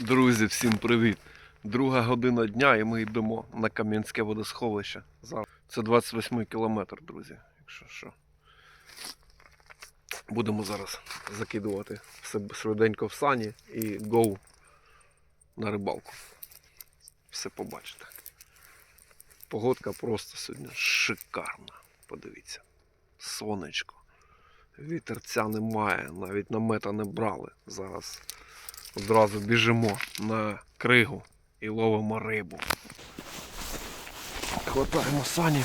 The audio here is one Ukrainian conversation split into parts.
Друзі, всім привіт! Друга година дня і ми йдемо на Кам'янське водосховище. Це 28 кілометр, друзі. Якщо що. Будемо зараз закидувати все швиденько в сані і гоу на рибалку. Все побачите. Погодка просто сьогодні шикарна. Подивіться. Сонечко. Вітерця немає, навіть намета не брали. Зараз одразу біжимо на кригу і ловимо рибу. Хватаємо сані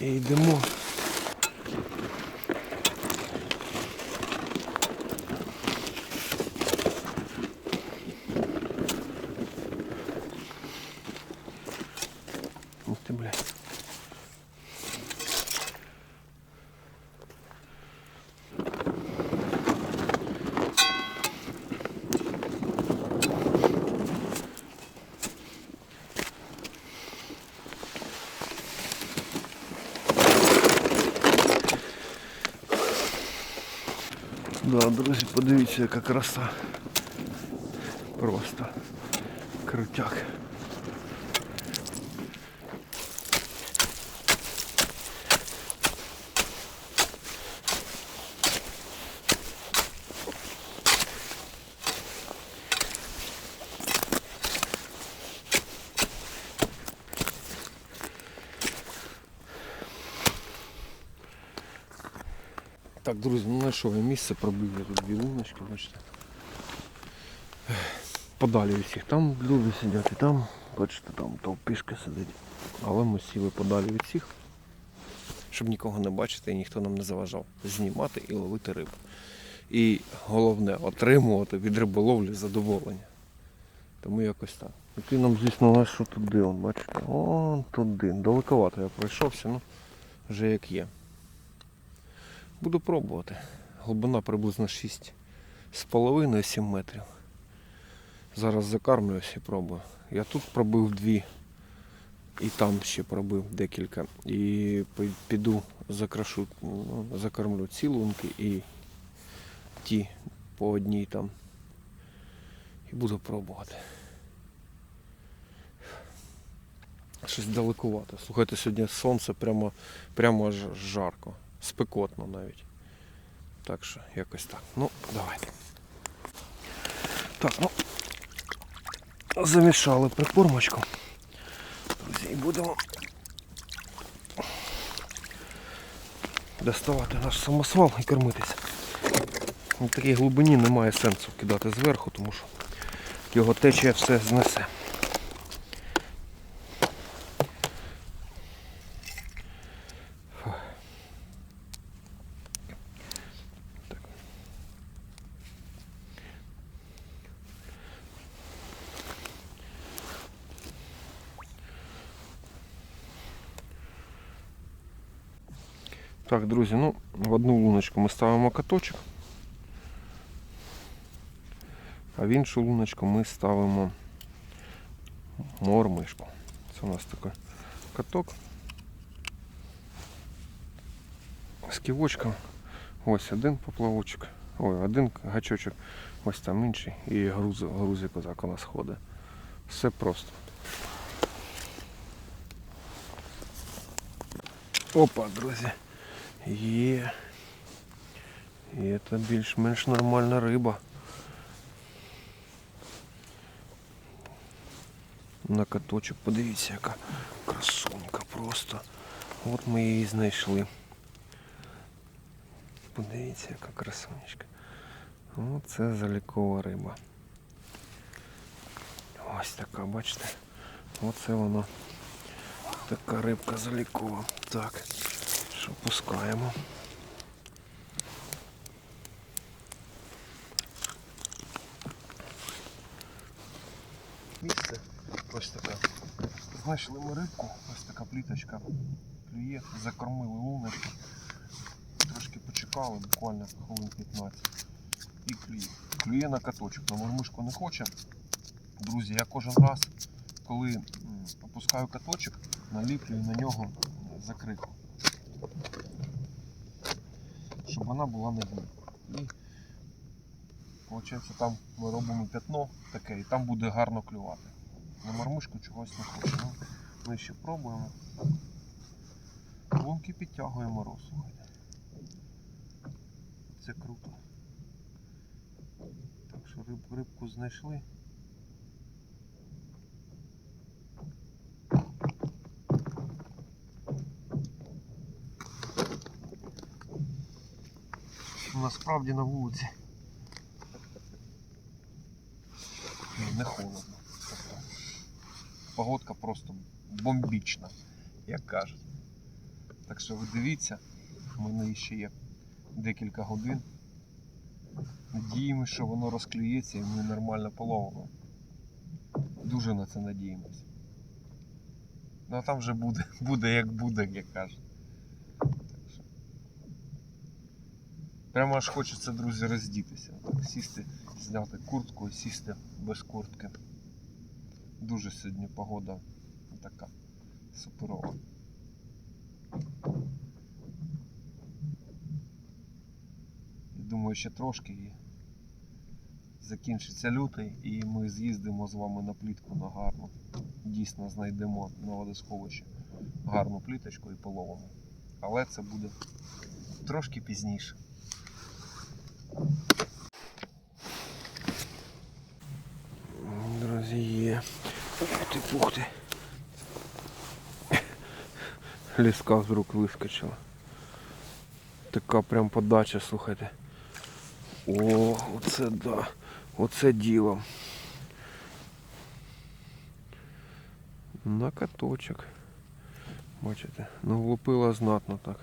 і йдемо. Да, друзі, подивіться, яка краса. Просто крутяк. Так, друзі, ну знайшов я місце, пробив я тут дві бачите. Подалі від всіх. Там люди сидять і там, бачите, там толпішка сидить. Але ми сіли подалі від всіх, щоб нікого не бачити і ніхто нам не заважав знімати і ловити рибу. І головне отримувати від риболовлі задоволення. Тому якось так. Який нам, звісно, що туди, он, бачите? Он туди. Далековато я пройшовся, ну вже як є. Буду пробувати. Глибина приблизно 6,5-7 метрів. Зараз закармлююсь і пробую. Я тут пробив дві. І там ще пробив декілька. І піду закрашу, закормлю ці лунки і ті по одній там. І буду пробувати. Щось далекувато. Слухайте, сьогодні сонце прямо, прямо аж жарко. Спекотно навіть. Так що якось так. Ну, давайте. Так, ну. Замішали прикормочку. Друзі, і будемо доставати наш самосвал і кормитися. На такій глибині немає сенсу кидати зверху, тому що його течія все знесе. Так, друзі, ну, в одну луночку ми ставимо каточок, а в іншу луночку ми ставимо мормишку. Це у нас такий каток. З ківочком. Ось один поплавочок. Ой, один гачочок, ось там інший. І груз, грузик отак у нас ходить. Все просто. Опа, друзі. Є. І це більш-менш нормальна риба. На каточок, подивіться, яка красунька просто. От ми її знайшли. Подивіться, яка красунечка. Оце залікова риба. Ось така, бачите? Оце воно. Така рибка залікова. Так. Що пускаємо. Місце ось така. Знайшли ми рибку, ось така пліточка. Клює, закормили луночку. Трошки почекали, буквально хвилин 15. І клює. Клює на каточок, на мормишку не хоче. Друзі, я кожен раз, коли опускаю каточок, наліплюю на нього закритку. щоб вона була на дні. І Получається, там ми робимо п'ятно таке, і там буде гарно клювати. На мармишку чогось не хочу. Ну, ми ще пробуємо. Лунки підтягуємо роз. Це круто. Так що риб, рибку знайшли. Насправді на вулиці не холодно. Погодка просто бомбічна, як кажуть. Так що ви дивіться, в мене ще є декілька годин. Надіємося, що воно розклюється і ми нормально половимо. Дуже на це надіємося. Ну а там вже буде, буде як буде, як кажуть. Так що. Прямо аж хочеться, друзі, роздітися. Сісти, зняти куртку і сісти без куртки. Дуже сьогодні погода така суперова. Думаю, ще трошки і закінчиться лютий, і ми з'їздимо з вами на плітку на гарну. Дійсно знайдемо на водосховищі гарну пліточку і половимо. Але це буде трошки пізніше. Друзі, є. Ти, ух ти. Ліска з рук вискочила. Така прям подача, слухайте. О, оце да. Оце діло. На каточок. Бачите, ну влупила знатно. Так.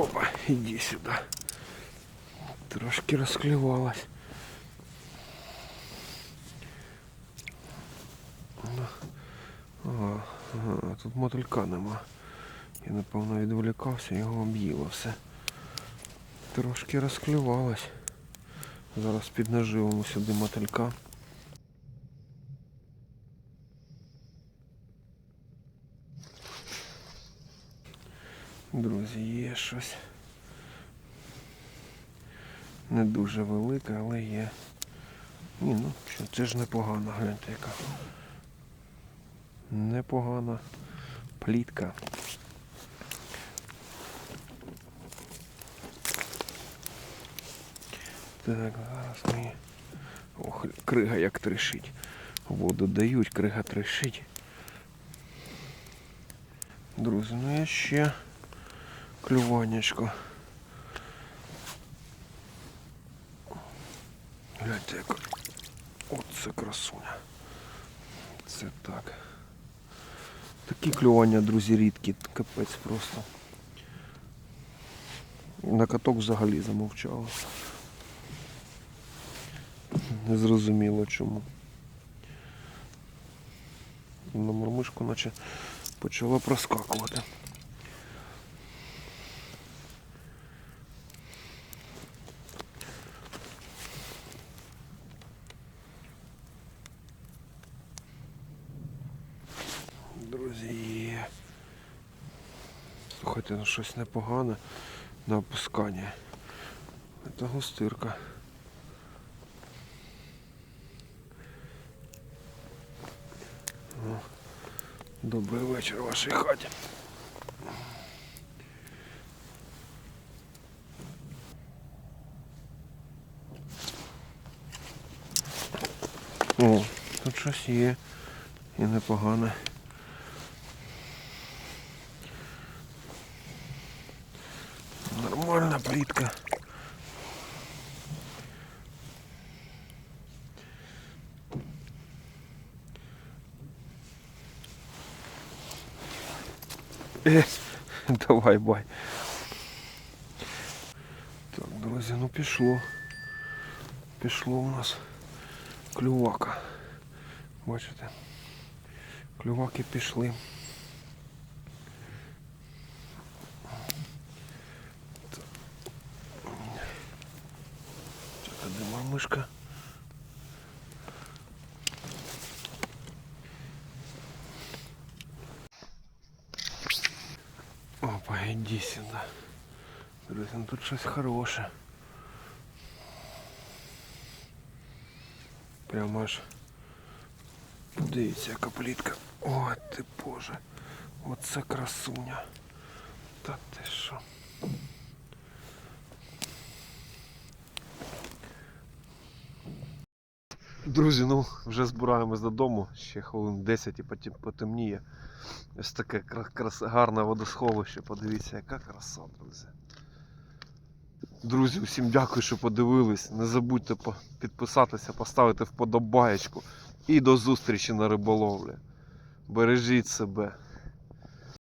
Опа, иди сюда. Трошки розклювалась. Ну, Ага, ага, тут мотилька нема. Я напевно відволікався, його об'їло все. Трошки розклювалась. Зараз піднаживимо сюди мотилька. Друзі, є щось. Не дуже велике, але є. Ні, ну що, це ж непогано, гляньте яка. Непогана плітка. Так, зараз ми. Ох, крига як трещить. Воду дають, крига трещить. Друзі, ну я ще клюванечко. Гляньте, як. Оце красуня. Це так. Такі клювання, друзі, рідкі, капець просто. На каток взагалі замовчало. Незрозуміло чому. На мормишку наче почала проскакувати. Друзі. Слухайте, ну щось непогане на опускання. Це густирка. Добрий вечір вашій хаті. О, тут щось є і непогане. плітка. Е, давай, бай. Друзі, ну пішло. Пішло у нас клювака. Бачите? Клюваки пішли. Ну тут щось хороше. Прямо аж. Подивіться, яка плітка. О, ти боже. Оце красуня. Та ти що? Друзі, ну вже збираємось додому. Ще хвилин 10 і потім потемніє. Ось таке крас... гарне водосховище. Подивіться, яка краса, друзі. Друзі, усім дякую, що подивились. Не забудьте підписатися, поставити вподобаєчку. І до зустрічі на риболовлі. Бережіть себе.